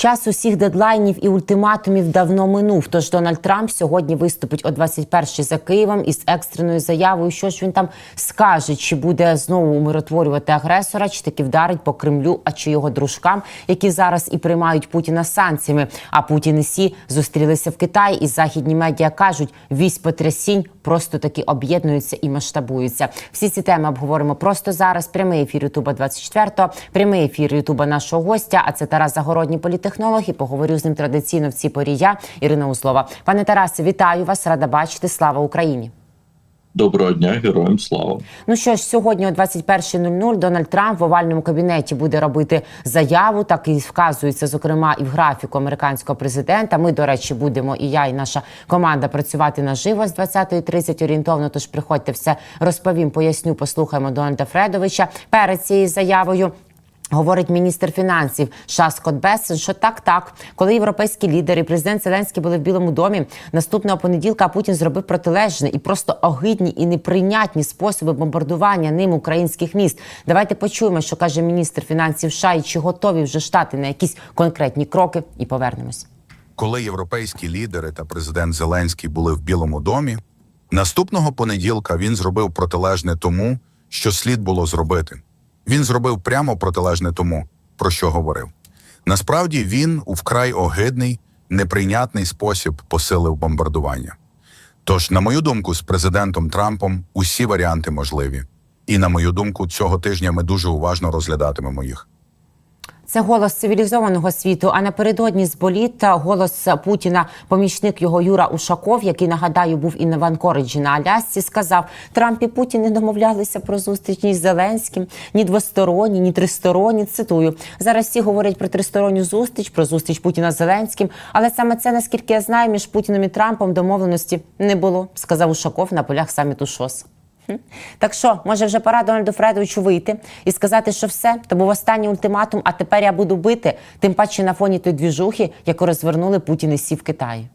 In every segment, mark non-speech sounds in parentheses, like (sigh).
Час усіх дедлайнів і ультиматумів давно минув. Тож Дональд Трамп сьогодні виступить о 21-й за Києвом із екстреною заявою. Що ж він там скаже? Чи буде знову умиротворювати агресора, чи таки вдарить по Кремлю, а чи його дружкам, які зараз і приймають Путіна санкціями. А Путін і Сі зустрілися в Китаї, і західні медіа кажуть, вісь потрясінь просто таки об'єднуються і масштабуються. Всі ці теми обговоримо просто зараз. Прямий ефір Ютуба 24 прямий ефір Ютуба нашого гостя. А це Тарас Загородній політехнолог. І поговорю з ним традиційно в цій порі я, Ірина Узлова. Пане Тарасе, вітаю вас! Рада бачити. Слава Україні! Доброго дня, героям слава. Ну що ж, сьогодні о 21.00 Дональд Трамп в овальному кабінеті буде робити заяву. Так і вказується, зокрема, і в графіку американського президента. Ми, до речі, будемо і я, і наша команда працювати наживо з 20.30 орієнтовно. Тож приходьте все розповім, поясню, послухаємо Дональда Фредовича перед цією заявою. Говорить міністр фінансів США Скотт Бессен, що так, так, коли європейські лідери, президент Зеленський були в Білому домі, наступного понеділка Путін зробив протилежне і просто огидні і неприйнятні способи бомбардування ним українських міст. Давайте почуємо, що каже міністр фінансів США і чи готові вже штати на якісь конкретні кроки, і повернемось. коли європейські лідери та президент Зеленський були в Білому домі, наступного понеділка він зробив протилежне тому, що слід було зробити. Він зробив прямо протилежне тому, про що говорив. Насправді він у вкрай огидний, неприйнятний спосіб посилив бомбардування. Тож, на мою думку, з президентом Трампом усі варіанти можливі. І на мою думку, цього тижня ми дуже уважно розглядатимемо їх. Це голос цивілізованого світу. А напередодні з боліт голос Путіна, помічник його Юра Ушаков, який нагадаю був і на Ванкориджі на Алясці, сказав: Трамп і Путін не домовлялися про зустріч ні з Зеленським, ні двосторонні, ні тристоронні. Цитую зараз. Всі говорять про тристоронню зустріч, про зустріч Путіна з Зеленським. Але саме це, наскільки я знаю, між Путіним і Трампом домовленості не було, сказав Ушаков на полях саміту ШОС. Так що, може, вже пора Дональду Фредовичу вийти і сказати, що все, то був останній ультиматум, а тепер я буду бити, тим паче на фоні тої двіжухи, яку розвернули Путін і Сі в Китаї.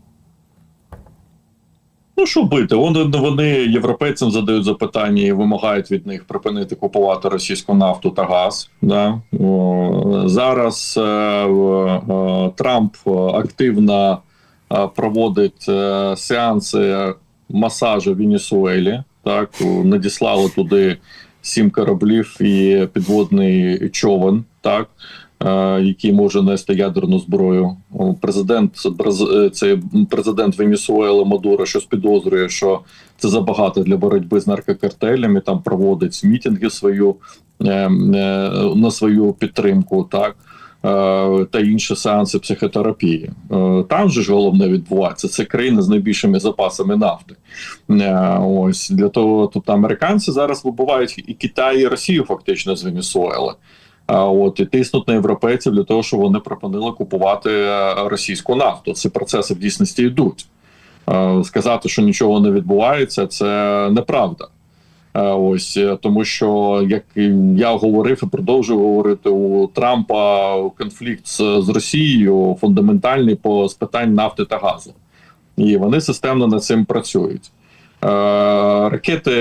Ну що бити? Вони, вони європейцям задають запитання і вимагають від них припинити купувати російську нафту та газ. Да? О, зараз е, е, Трамп активно е, проводить е, сеанси масажу в Венесуелі. Так надіслали туди сім кораблів і підводний човен. Так. е, Який може нести ядерну зброю, президент е, це президент Венесуели Мадуро, щось підозрює, що це забагато для боротьби з наркокартелями. Там проводить мітинги свою е, е, на свою підтримку, так та інші сеанси психотерапії. Е, Там же ж головне відбувається. Це країна з найбільшими запасами нафти. Е, Ось для того тут американці зараз вибувають і Китай, і Росію фактично з Венесуели. А от і тиснуть на європейців для того, щоб вони припинили купувати е, російську нафту. Ці процеси в дійсності йдуть. Е, Сказати, що нічого не відбувається, це неправда. Е, Ось е, тому, що як я говорив і продовжую говорити у Трампа конфлікт з, з Росією фундаментальний по з питань нафти та газу, і вони системно над цим працюють. Е, Ракети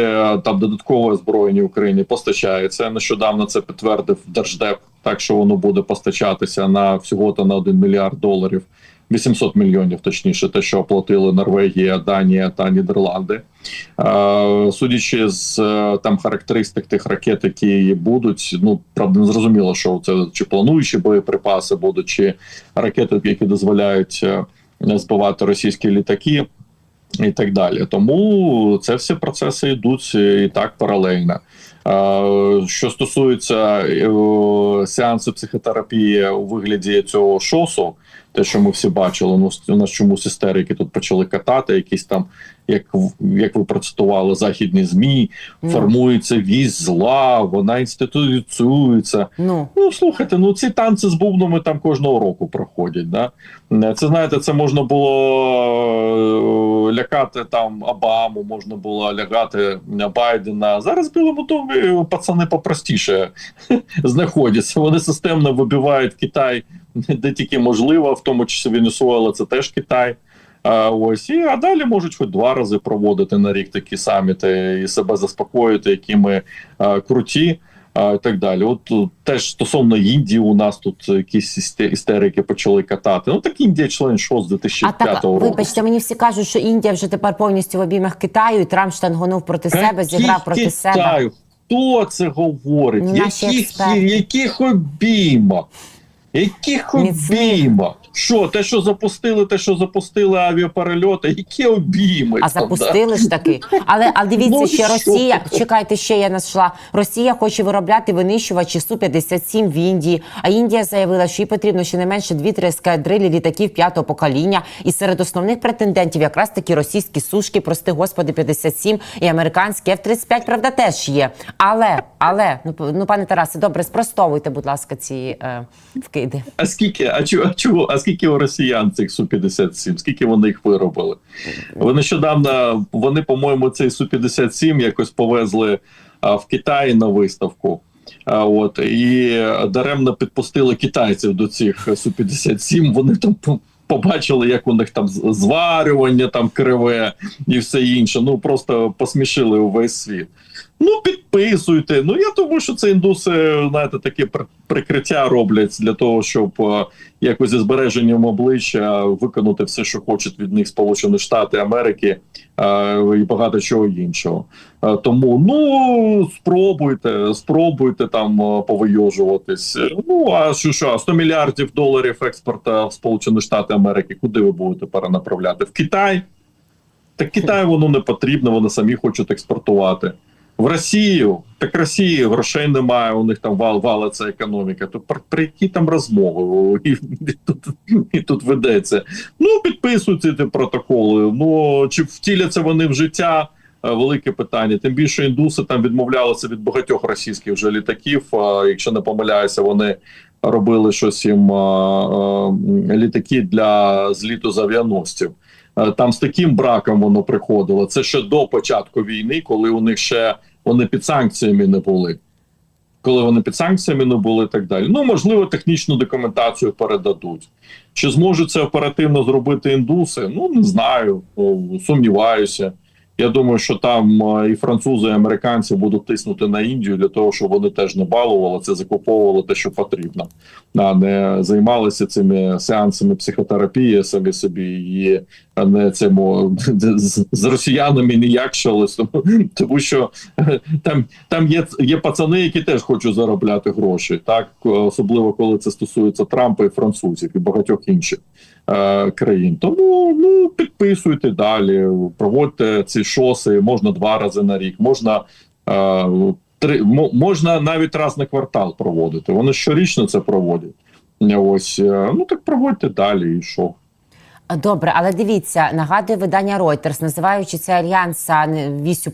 там додатково озброєння Україні постачаються. Нещодавно це підтвердив Держдеп, так що воно буде постачатися на всього то на 1 мільярд доларів, 800 мільйонів, точніше, те, що оплатили Норвегія, Данія та Нідерланди. Е, Судячи з е, там характеристик тих ракет, які будуть, ну правда, не зрозуміло, що це чи плануючі боєприпаси будуть, чи ракети, які дозволяють е, збивати російські літаки і так далі. Тому це всі процеси йдуть і так паралельно. Що стосується сеансу психотерапії у вигляді цього шосу, те, що ми всі бачили, ну у нас чомусь істерики тут почали катати, якісь там, як як ви процитували, західні змі, Ну. формується вісь зла, вона інституціюється. Ну Ну слухайте, ну ці танці з бубнами там кожного року проходять. Да? Е, Це знаєте, це можна було е, лякати там Обаму, можна було лягати Байдена. Зараз в Білому домі пацани попростіше (laughs) знаходяться. Вони системно вибивають Китай (laughs) де тільки можливо, в тому числі Венесуела, це теж Китай. А, ось і а далі можуть хоч два рази проводити на рік такі саміти і себе заспокоїти, які ми а, круті. а, і так далі. От е, теж стосовно Індії, у нас тут якісь істе- істерики почали катати. Ну так Індія член ШОС з А 2005 так, року. вибачте, мені всі кажуть, що Індія вже тепер повністю в обіймах Китаю, і Трамп штангонув проти себе, зіграв проти себе. Китаю? Хто це говорить? Наші Яких, яких обіймах? Яких Міцних. Що, те, що запустили, те, що запустили авіаперельоти, які обійми? А там, да? запустили ж таки. Але, але дивіться, Ну, ще що Росія, чекайте, ще я знайшла. Росія хоче виробляти винищувачі Су-57 в Індії. А Індія заявила, що їй потрібно щонайменше 2-3 ескадрилі літаків п'ятого покоління. І серед основних претендентів якраз такі російські сушки, прости господи, 57 і американські F-35, правда, теж є. Але, але, ну, ну пане Тарасе, добре, спростовуйте, будь ласка, ці е, вкиди. А скільки, а чого, а чого, а скільки у росіян цих Су-57? Скільки вони їх виробили? Вони нещодавно, вони, по-моєму, цей Су-57 якось повезли а, в Китай на виставку. А, от і даремно підпустили китайців до цих Су-57. Вони там побачили, як у них там зварювання там криве і все інше. Ну просто посмішили увесь світ. Ну, підписуйте. Ну я думаю, що це індуси, знаєте, таке прикриття роблять для того, щоб е, якось зі збереженням обличчя виконати все, що хочуть від них Сполучені Штати Америки е, і багато чого іншого. Е, тому ну спробуйте, спробуйте там повийожуватись. Ну а що, що 100 мільярдів доларів експорту в Сполучені Штати Америки, куди ви будете перенаправляти? В Китай? Так Китаю воно не потрібно, вони самі хочуть експортувати. В Росію, так Росії грошей немає, у них там вал, валиться економіка. То про, про які там розмови і, і, тут, і тут ведеться. Ну, підписуйте ті протоколи. Ну чи втіляться вони в життя? е, Велике питання. Тим більше індуси там відмовлялися від багатьох російських вже літаків. Якщо не помиляюся, вони робили щось їм а, літаки для зліту з авіаносців. Е, Там з таким браком воно приходило. Це ще до початку війни, коли у них ще вони під санкціями не були. Коли вони під санкціями не були і так далі. Ну, можливо, технічну документацію передадуть. Чи зможуть це оперативно зробити індуси? Ну, не знаю, сумніваюся. Я думаю, що там е, і французи, і американці будуть тиснути на Індію для того, щоб вони теж не балували це, закуповували те, що потрібно, а не займалися цими сеансами психотерапії самі собі і не цьому з, з росіянами ніякшались, тому, тому що е, там, там є, є пацани, які теж хочуть заробляти гроші, так особливо коли це стосується Трампа і французів і багатьох інших е, країн. Тому ну підписуйте далі, проводьте ці шоси, можна два рази на рік, можна. Е, Три мо- можна навіть раз на квартал проводити. Вони щорічно це проводять. Ось е, ну так проводьте далі, і що. Добре, але дивіться, нагадує видання Reuters, називаючи це альянс вісю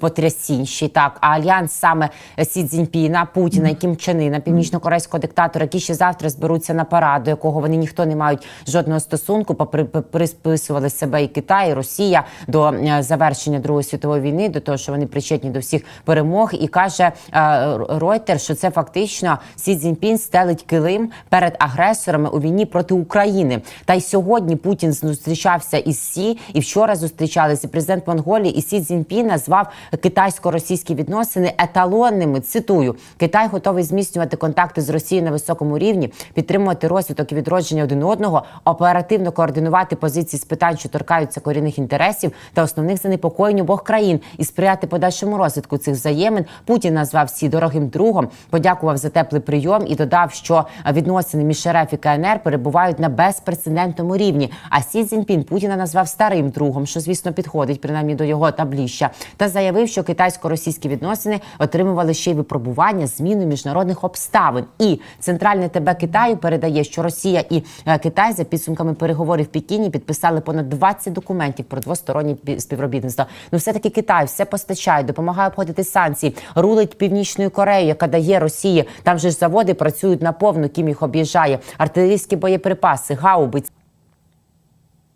й так, а альянс саме Сі Цзіньпіна, Путіна і Кім Чен Ына, північно-корейського диктатора, які ще завтра зберуться на парад, до якого вони ніхто не мають жодного стосунку, попри присписували себе і Китай, і Росія до е, завершення Другої світової війни, до того, що вони причетні до всіх перемог, і каже Reuters, що це фактично Сі Цзіньпін стелить килим перед агресорами у війні проти України. Та й сьогодні Путін зустрічався із Сі, і вчора зустрічалися. Президент Монголії і Сі Цзіньпін назвав китайсько-російські відносини еталонними. Цитую: Китай готовий зміцнювати контакти з Росією на високому рівні, підтримувати розвиток і відродження один одного, оперативно координувати позиції з питань, що торкаються корінних інтересів та основних занепокоєнь обох країн, і сприяти подальшому розвитку цих взаємин. Путін назвав Сі дорогим другом, подякував за теплий прийом і додав, що відносини між РФ і КНР перебувають на безпрецедентному рівні. А Сі Цзіньпін Путіна назвав старим другом, що звісно підходить принаймні до його табліща, та заявив, що китайсько-російські відносини отримували ще й випробування зміну міжнародних обставин. І центральне ТБ Китаю передає, що Росія і е, Китай за підсумками переговорів в Пекіні підписали понад 20 документів про двостороннє пі- співробітництво. Ну, все таки Китай все постачає, допомагає обходити санкції, рулить північною Кореєю, яка дає Росії. Там же ж заводи працюють наповну, ким їх об'їжджає. Артилерійські боєприпаси, гаубиць.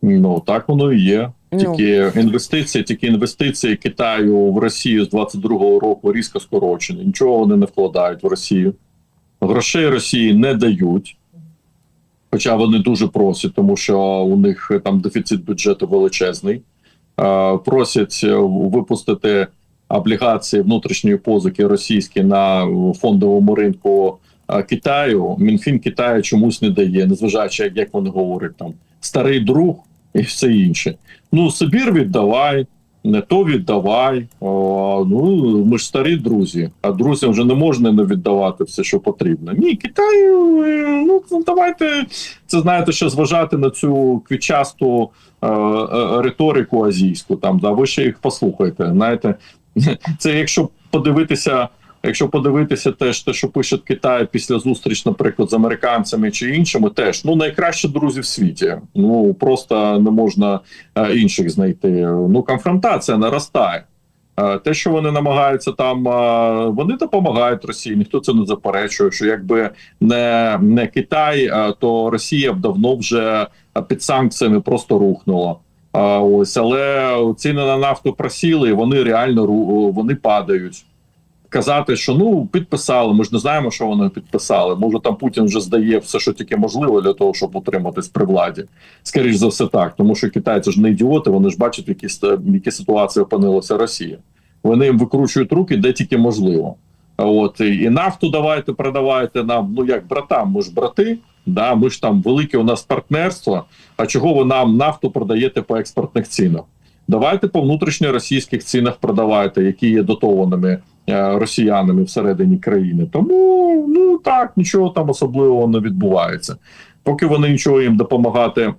Ну так воно і є. Ну. Тільки інвестиції, тільки інвестиції Китаю в Росію з 22-го року різко скорочені. Нічого вони не вкладають в Росію. Грошей Росії не дають. Хоча вони дуже просять, тому що у них там дефіцит бюджету величезний. Е, Просять е, випустити облігації внутрішньої позики російські на фондовому ринку е, Китаю, Мінфін Китаю чомусь не дає, незважаючи, як, як вони говорять там старий друг і все інше. Ну, Сибір віддавай, не то віддавай. О, ну ми ж старі друзі, а друзям вже не можна не віддавати все, що потрібно. Ні, Китаю, е, ну давайте це знаєте, що зважати на цю квітчасту е, е, риторику азійську. Там да ви ще їх послухайте. Знаєте, (laughs) це якщо подивитися. Якщо подивитися теж те, що пише Китай після зустріч, наприклад, з американцями чи іншими, теж ну найкращі друзі в світі. Ну просто не можна е, інших знайти. Ну конфронтація наростає. Е, Те, що вони намагаються там, е, вони допомагають Росії. Ніхто це не заперечує. Що якби не, не Китай, то Росія б давно вже під санкціями просто рухнула. Ось але ціни на нафту просіли, і вони реально вони падають. Казати, що ну підписали. Ми ж не знаємо, що вони підписали. Може, там Путін вже здає все, що тільки можливо для того, щоб утриматись при владі. Скоріше за все, так, тому що китайці ж не ідіоти, вони ж бачать, які, які ситуації опинилася Росія. Вони їм викручують руки, де тільки можливо. От і нафту давайте, продавайте нам. Ну як братам, ми ж брати. Да, ми ж там велике у нас партнерство. А чого ви нам нафту продаєте по експортних цінах? Давайте по внутрішньоросійських цінах продавайте, які є дотованими е, росіянами всередині країни. Тому ну так нічого там особливого не відбувається. Поки вони нічого їм допомагати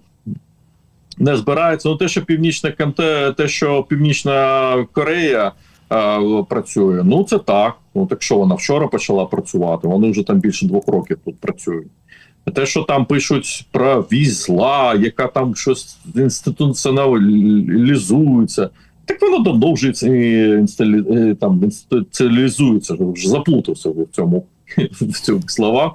не збираються. Ну те, що північна Канте, те, що Північна Корея е, працює, ну це так. Ну так що вона вчора почала працювати. Вони вже там більше двох років тут працюють. Те, що там пишуть про вісь зла, яка там щось інституціоналізується, так воно давно вже там інституціалізується, вже заплутався в цьому (laughs) в цьому словах.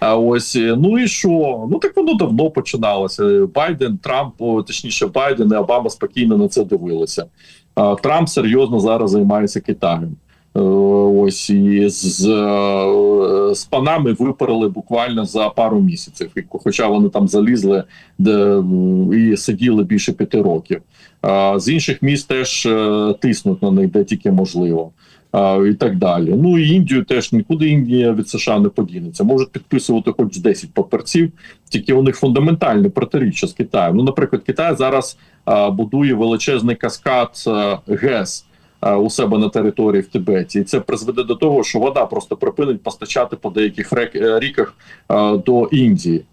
А ось е, ну і що? Ну так воно давно починалося. Байден, Трамп, точніше, Байден і Обама спокійно на це дивилися. Трамп серйозно зараз займається Китаєм. Е, Ось і з, е, з панами випарили буквально за пару місяців, хоча вони там залізли де, і сиділи більше п'яти років. А з інших міст теж е, тиснуть на них де тільки можливо. І так далі. Ну і Індію теж нікуди Індія від США не подінеться. Можуть підписувати хоч 10 паперців, тільки у них фундаментальне протиріччя з Китаєм. Ну, наприклад, Китай зараз а, будує величезний каскад а, ГЕС у себе на території в Тибеті, і це призведе до того, що вода просто припинить постачати по деяких е, ріках а, до Індії.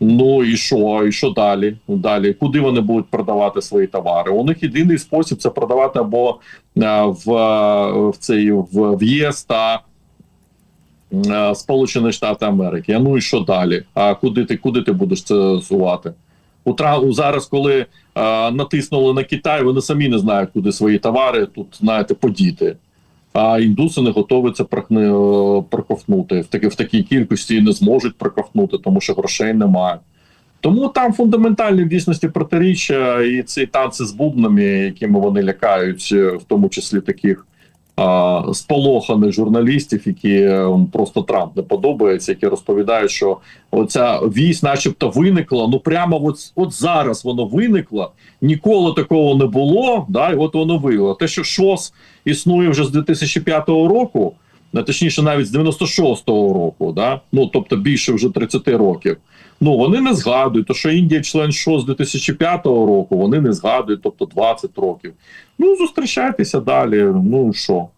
Ну і що? І що далі? Далі, куди вони будуть продавати свої товари? У них єдиний спосіб це продавати або е, в, е, в цей в, в ЄС та е, Сполучені Штати Америки. Ну і що далі? А куди ти куди ти будеш це зувати? У Тра- зараз, коли е, натиснули на Китай, вони самі не знають, куди свої товари тут знаєте подіти. А індуси не готові це е, проковтнути в такі в такій кількості і не зможуть проковтнути, тому що грошей немає. Тому там фундаментальні в дійсності протиріччя і ці танці з бубнами, якими вони лякають, е, в тому числі таких а, сполоханих журналістів, які е, просто Трамп не подобається, які розповідають, що оця вісь, начебто, виникла. Ну прямо от, от зараз воно виникло, ніколи такого не було. Да, і от воно виявило. Те, що ШОС існує вже з 2005 року, не точніше, навіть з 96-го року, да? ну тобто більше вже 30 років. Ну вони не згадують, то що Індія член ШОС з 2005 року, вони не згадують, тобто 20 років. Ну зустрічайтеся далі. Ну що?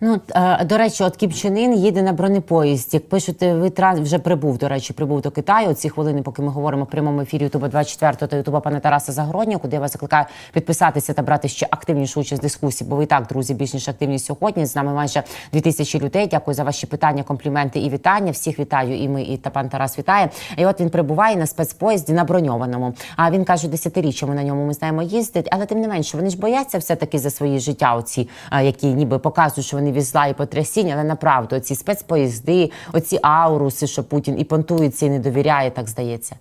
Ну до речі, от Ін їде на бронепоїзді. Як пишете, ви транс вже прибув. До речі, прибув до Китаю. Ці хвилини, поки ми говоримо в прямому ефірі Ютуба 24 та Ютуба пана Тараса Загороднього, куди я вас закликаю підписатися та брати ще активнішу участь в дискусії. Бо ви і так, друзі, більш ніж активні сьогодні. З нами майже 2000 людей. Дякую за ваші питання, компліменти і вітання. Всіх вітаю. І ми, і та пан Тарас вітає. І от він прибуває на спецпоїзді на броньованому. А він каже, десятиріччями на ньому ми знаємо їздить, але тим не менше вони ж бояться все таки за свої життя. Оці які ніби показують, що вони візла і потрясіння, але направду ці спецпоїзди, оці ауруси, що Путін і понтується, і не довіряє, так здається.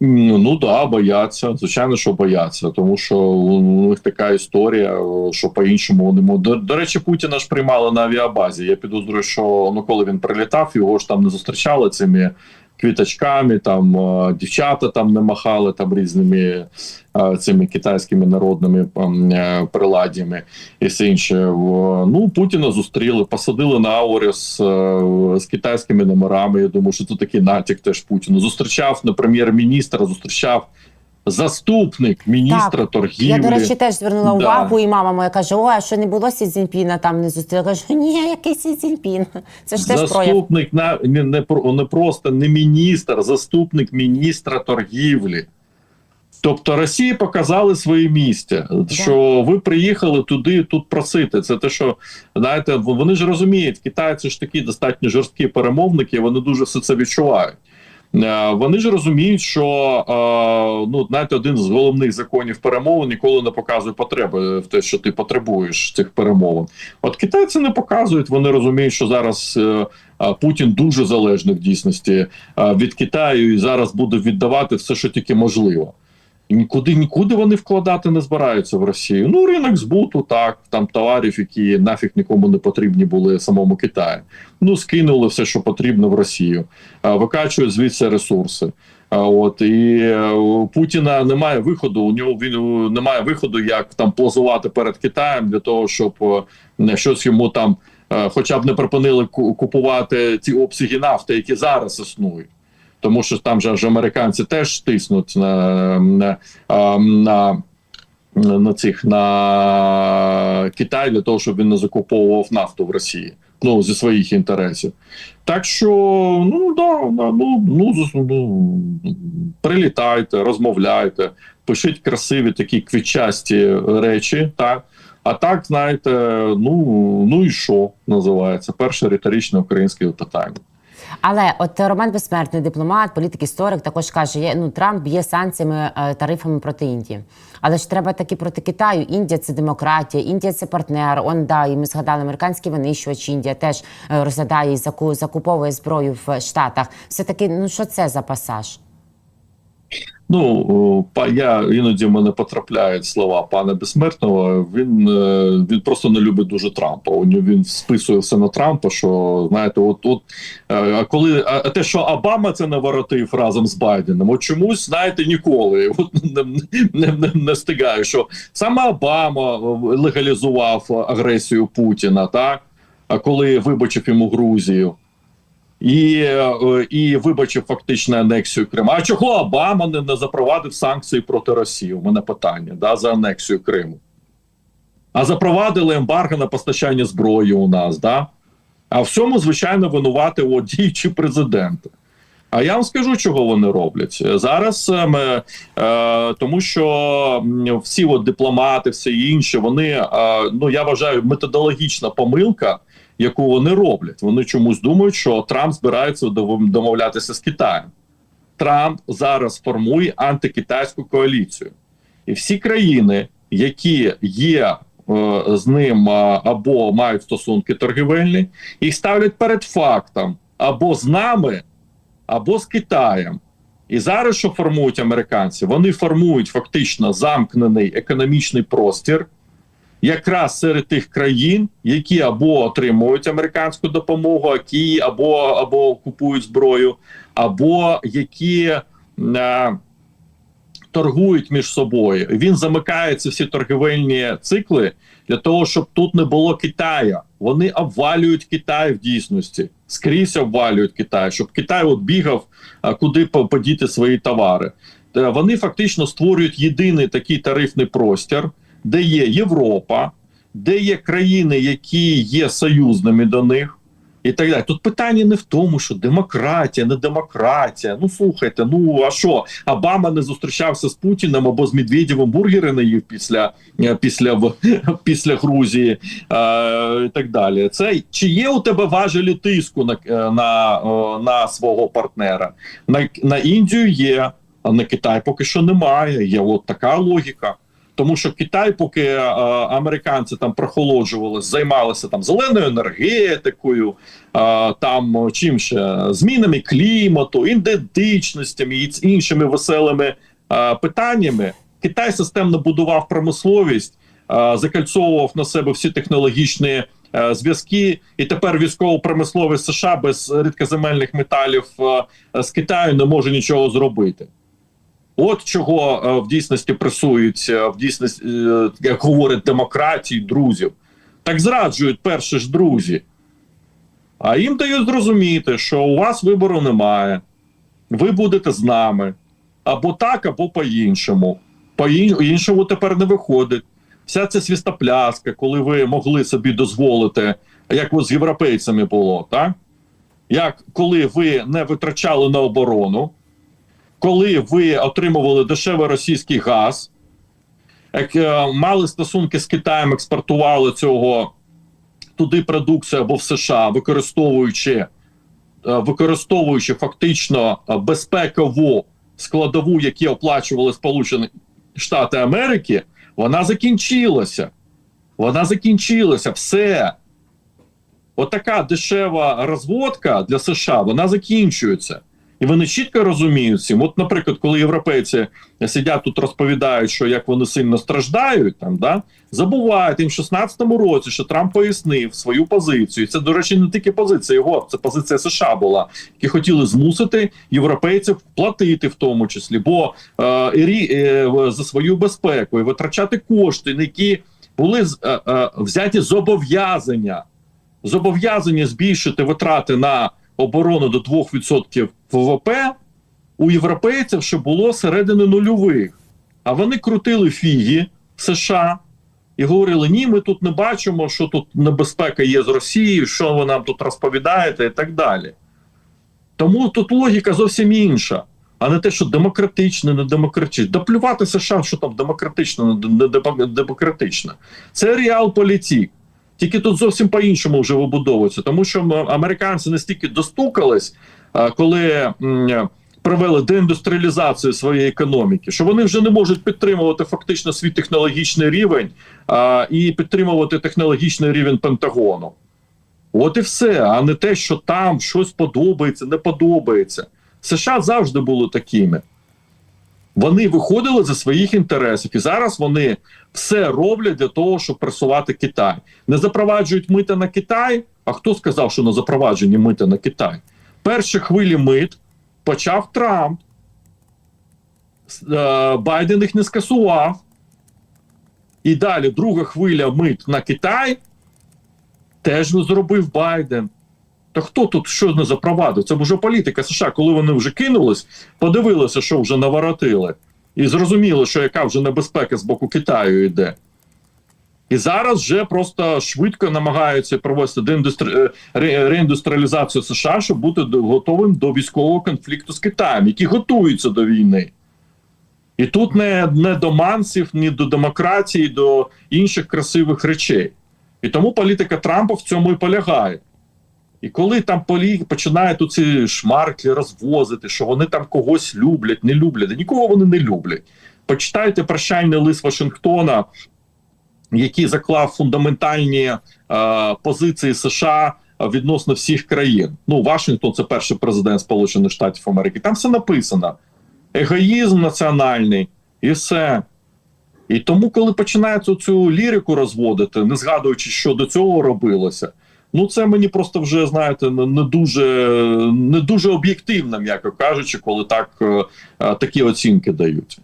Ну, ну да, бояться. Звичайно, що бояться, тому що у них така історія, що по-іншому вони. До, до речі, Путіна ж приймали на авіабазі. Я підозрюю, що ну коли він прилітав, його ж там не зустрічали цими квіточками, там дівчата там не махали там різними цими китайськими народними е, приладдями і все інше. Ну Путіна зустріли, посадили на Ауріс з, е, китайськими номерами. Я думаю, що це такий натяк теж Путіну. Зустрічав на прем'єр-міністра, зустрічав заступник міністра торгівлі. Я, до речі, теж звернула Да. увагу, і мама моя каже: О, а що не було Сі Цзіньпіна там не зустріла? Я кажу, ні, який Сі Цзіньпін? (laughs) Це ж теж заступник на не, не, не просто не міністр, заступник міністра торгівлі. Тобто Росії показали своє місце, що ви приїхали туди, тут просити. Це те, що знаєте, вони ж розуміють, китайці ж такі достатньо жорсткі перемовники, вони дуже все це відчувають. Е, Вони ж розуміють, що е, ну знаєте, один з головних законів перемовин ніколи не показує потреби в те, що ти потребуєш цих перемовин. От китайці не показують. Вони розуміють, що зараз е, Путін дуже залежний в дійсності від Китаю і зараз буде віддавати все, що тільки можливо. Нікуди нікуди вони вкладати не збираються в Росію. Ну, ринок збуту, так, там товарів, які нафіг нікому не потрібні були самому Китаю. Ну, скинули все, що потрібно в Росію, викачують звідси ресурси. От і е, у Путіна немає виходу. У нього він немає виходу, як там позувати перед Китаєм для того, щоб е, щось йому там, е, хоча б не припинили ку- купувати ті обсяги нафти, які зараз існують. Тому що там же ж американці теж тиснуть на, на, на, на цих на Китай для того, щоб він не закуповував нафту в Росії. Ну, зі своїх інтересів. Так що, ну да, ну, ну, ну прилітайте, розмовляйте, пишіть красиві такі квітчасті речі, так. А так, знаєте, ну, ну і що називається? Перше риторичне українське питання. Але от Роман Безсмертний, дипломат, політик, історик, також каже: є, ну Трамп б'є санкціями е, тарифами проти Індії. Але ж треба таки проти Китаю. Індія це демократія, Індія це партнер. Он да, і ми згадали американський винищувач. Індія теж е, розглядає і заку, закуповує зброю в Штатах. Все таки, ну що це за пасаж? Ну, я іноді в мене потрапляють слова пана Безсмертного. Він, е, він просто не любить дуже Трампа. У він списує все на Трампа. Що знаєте, от от е, а коли а те, що Обама це наворотив разом з Байденом, от чомусь знаєте ніколи. От не, не, не, не встигаю, що саме Обама легалізував агресію Путіна, так а коли вибачив йому Грузію і, е, і вибачив фактично анексію Криму. А чого Обама не, не запровадив санкції проти Росії? У мене питання да, за анексію Криму. А запровадили ембарго на постачання зброї у нас, да? А в цьому, звичайно, винувати діючі президенти. А я вам скажу, чого вони роблять зараз. е, Ми, е, тому що всі от дипломати, все інше, вони е, ну я вважаю, методологічна помилка, яку вони роблять. Вони чомусь думають, що Трамп збирається домовлятися з Китаєм. Трамп зараз формує антикитайську коаліцію, і всі країни, які є е, з ним е, або мають стосунки торгівельні, їх ставлять перед фактом або з нами, або з Китаєм. І зараз, що формують американці, вони формують фактично замкнений економічний простір, якраз серед тих країн, які або отримують американську допомогу, які або, або купують зброю, або які е, торгують між собою. Він замикає ці всі торгівельні цикли для того, щоб тут не було Китаю. Вони обвалюють Китай в дійсності, скрізь обвалюють Китай, щоб Китай от бігав, куди по- подіти свої товари. Е, Вони фактично створюють єдиний такий тарифний простір, де є Європа, де є країни, які є союзними до них. І так далі. Тут питання не в тому, що демократія, не демократія. Ну слухайте, ну а що? Обама не зустрічався з Путіним або з Медведєвим бургери не їв після, е, після, (laughs) після Грузії е, і так далі. Це чи є у тебе важелі тиску на, е, на, е, на свого партнера? На, на Індію є, а на Китай поки що немає. Є от така логіка. Тому що Китай, поки е, американці там прохолоджувалися, займалися там зеленою енергетикою, е, там чим ще змінами клімату, ідентичностями і іншими веселими е, питаннями, Китай системно будував промисловість, е, закальцовував на себе всі технологічні е, зв'язки, і тепер військово-промислові США без рідкоземельних металів е, з Китаю не може нічого зробити. От чого е, в дійсності пресують, е, в дійсності, е, як говорять демократії, друзів. Так зраджують перші ж друзі. А їм дають зрозуміти, що у вас вибору немає, ви будете з нами. Або так, або по-іншому. По-іншому тепер не виходить. Вся ця свістопляска, коли ви могли собі дозволити, як з європейцями було, так? Як коли ви не витрачали на оборону, коли ви отримували дешевий російський газ, е, мали стосунки з Китаєм, експортували цього туди продукцію або в США, використовуючи, е, використовуючи фактично е, безпекову складову, які оплачували Сполучені Штати Америки, вона закінчилася. Вона закінчилася. Все. Отака дешева розводка для США вона закінчується. І вони чітко розуміють цим. От, наприклад, коли європейці сидять тут, розповідають, що як вони сильно страждають, там да забувають їм в 16-му році, що Трамп пояснив свою позицію. Це, до речі, не тільки позиція його, це позиція США була, які хотіли змусити європейців платити, в тому числі, бо е, е, за свою безпеку і витрачати кошти, на які були е, е, взяті зобов'язання, зобов'язання збільшити витрати на оборону до 2% ВВП у європейців ще було середини нульових. А вони крутили фіги США і говорили: ні, ми тут не бачимо, що тут небезпека є з Росією, що ви нам тут розповідаєте, і так далі. Тому тут логіка зовсім інша, а не те, що демократичне, не демократичне. Да плювати США, що там демократично, не демо- демократично. Це реал-політік. Тільки тут зовсім по-іншому вже вибудовується, тому що американці настільки достукались, коли провели деіндустріалізацію своєї економіки, що вони вже не можуть підтримувати фактично свій технологічний рівень і підтримувати технологічний рівень Пентагону. От і все, а не те, що там щось подобається, не подобається. США завжди були такими. Вони виходили за своїх інтересів, і зараз вони все роблять для того, щоб пресувати Китай. Не запроваджують мита на Китай. А хто сказав, що на запровадженні мита на Китай? Перші хвилі мит почав Трамп. Е, Байден їх не скасував. І далі друга хвиля мит на Китай теж не зробив Байден. Та хто тут що не запровадив? Це вже політика США, коли вони вже кинулись, подивилися, що вже наворотили, і зрозуміли, що яка вже небезпека з боку Китаю йде. І зараз вже просто швидко намагаються провести е, реіндустріалізацію США, щоб бути готовим до військового конфлікту з Китаєм, які готуються до війни. І тут не, не до мансів, ні до демократії, до інших красивих речей. І тому політика Трампа в цьому і полягає. І коли там полі починають ці шмарки розвозити, що вони там когось люблять, не люблять, нікого вони не люблять. Почитайте прощальний лист Вашингтона, який заклав фундаментальні е, позиції США відносно всіх країн. Ну, Вашингтон це перший президент Сполучених Штатів Америки. Там все написано: егоїзм національний і все. І тому, коли починають цю лірику розводити, не згадуючи, що до цього робилося, ну це мені просто вже знаєте не не дуже не дуже об'єктивно, м'яко кажучи, коли так е, е, такі оцінки дають.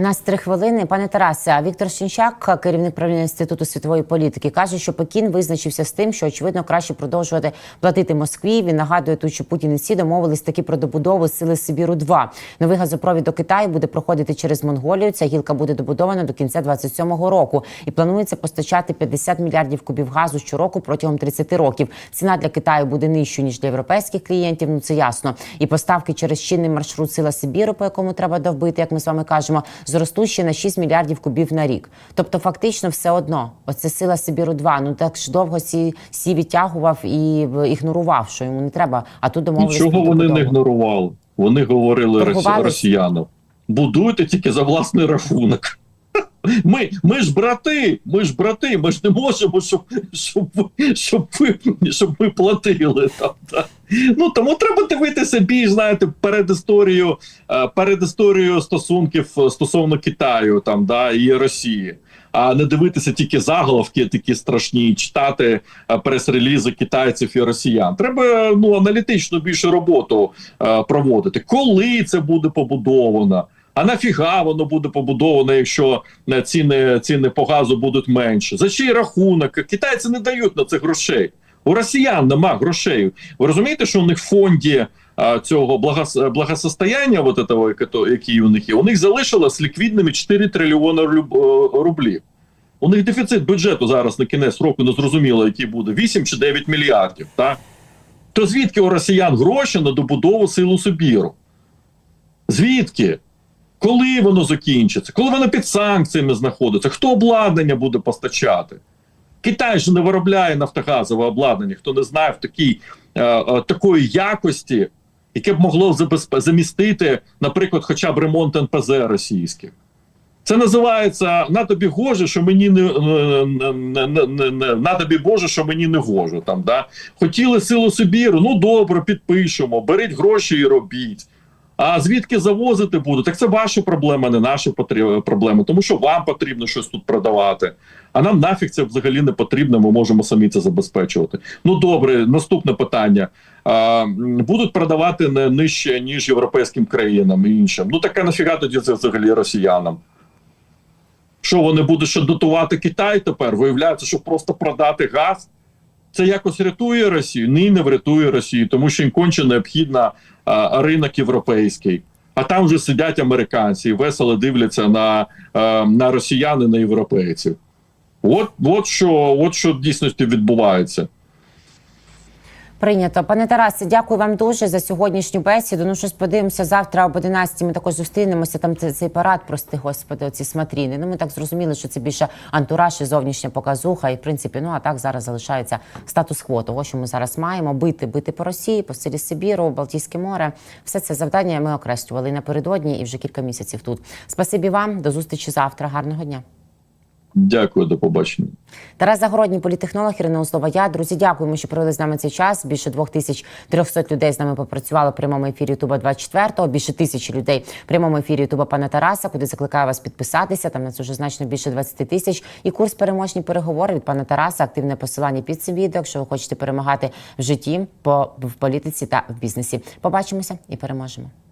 Нас три хвилини. Пане Тарасе, Віктор Щенчак, керівник правління інституту світової політики, каже, що Пекін визначився з тим, що очевидно краще продовжувати платити Москві. Він нагадує тут, що Путін і Сі домовились таки про добудову сили Сибіру. 2 новий газопровід до Китаю буде проходити через Монголію. Ця гілка буде добудована до кінця 27-го року і планується постачати 50 мільярдів кубів газу щороку протягом 30 років. Ціна для Китаю буде нижчою ніж для європейських клієнтів. Ну це ясно. І поставки через чинний маршрут сила Сибіру, по якому треба довбити, як ми з вами кажемо, зростуть ще на 6 мільярдів кубів на рік. Тобто, фактично, все одно, оце сила Сибіру 2 Ну так ж довго сі, сі відтягував і в- ігнорував, що йому не треба. А тут домовилися. Чого вони не ігнорували. Вони говорили росі... Росіянам: будуйте тільки за власний рахунок. Ми, ми ж брати, ми ж брати, ми ж не можемо, щоб, щоб, ви- щоб, ви, щоб ми платили там. Да. Ну тому треба дивитися більш, знаєте, перед історією, е, перед історією стосунків е, стосовно Китаю там, да, і Росії. а не дивитися тільки заголовки, такі страшні, читати е, прес-релізи китайців і росіян. Треба ну аналітичну більше роботу проводити. Коли це буде побудовано? А нафіга воно буде побудовано, якщо е, ціни ціни по газу будуть менше? За чий рахунок? Китайці не дають на це грошей. У росіян нема грошей. Ви розумієте, що у них в фонді а, цього благос, благосостояння, вот этого, який у них є, у них залишилось ліквідними 4 трильйони люб- е, рублів. У них дефіцит бюджету зараз на кінець року не зрозуміло, який буде 8 чи 9 мільярдів. Так? То звідки у росіян гроші на добудову силу Сибіру? Звідки? Коли воно закінчиться? Коли воно під санкціями знаходиться? Хто обладнання буде постачати? Китай ж не виробляє нафтогазове обладнання, хто не знає в такій, е, е, такої якості, яке б могло замістити, наприклад, хоча б ремонт НПЗ російських. Це називається на тобі гоже, що мені не, не, не, не на тобі Боже, що мені не гоже. Там, да? Хотіли силу Сибіру, ну добре, підпишемо, беріть гроші і робіть. А звідки завозити будуть? Так це ваші проблеми, не наші проблеми, тому що вам потрібно щось тут продавати. А нам нафіг це взагалі не потрібно. Ми можемо самі це забезпечувати. Ну добре, наступне питання. А, будуть продавати не нижче ніж європейським країнам і іншим. Ну таке нафіга тоді це взагалі росіянам. Що вони будуть ще дотувати Китай тепер? Виявляється, що просто продати газ. Це якось рятує Росію? Ні, не врятує Росію, тому що їм конче необхідна ринок європейський. А там вже сидять американці і весело дивляться на, е, на росіян і на європейців. От, от, що, от що в дійсності відбувається. Прийнято. Пане Тарасе, дякую вам дуже за сьогоднішню бесіду. Ну щось подивимося завтра об 11 Ми також зустрінемося. Там цей, парад, прости господи, оці смотріни. Ну ми так зрозуміли, що це більше антураж і зовнішня показуха. І в принципі, ну а так зараз залишається статус-кво того, що ми зараз маємо бити, бити по Росії, по силі Сибіру, Балтійське море. Все це завдання ми окреслювали напередодні і вже кілька місяців тут. Спасибі вам, до зустрічі завтра. Гарного дня. Дякую, до побачення. Тарас Загородній, політехнолог Ірина Услова. Я друзі, дякуємо, що провели з нами цей час. Більше 2300 людей з нами попрацювали в прямому ефірі Ютуба 24 Більше тисячі людей в прямому ефірі Ютуба пана Тараса, куди закликаю вас підписатися. Там нас вже значно більше 20 тисяч. І курс переможні переговори від пана Тараса. Активне посилання під цим відео. Якщо ви хочете перемагати в житті, в політиці та в бізнесі. Побачимося і переможемо.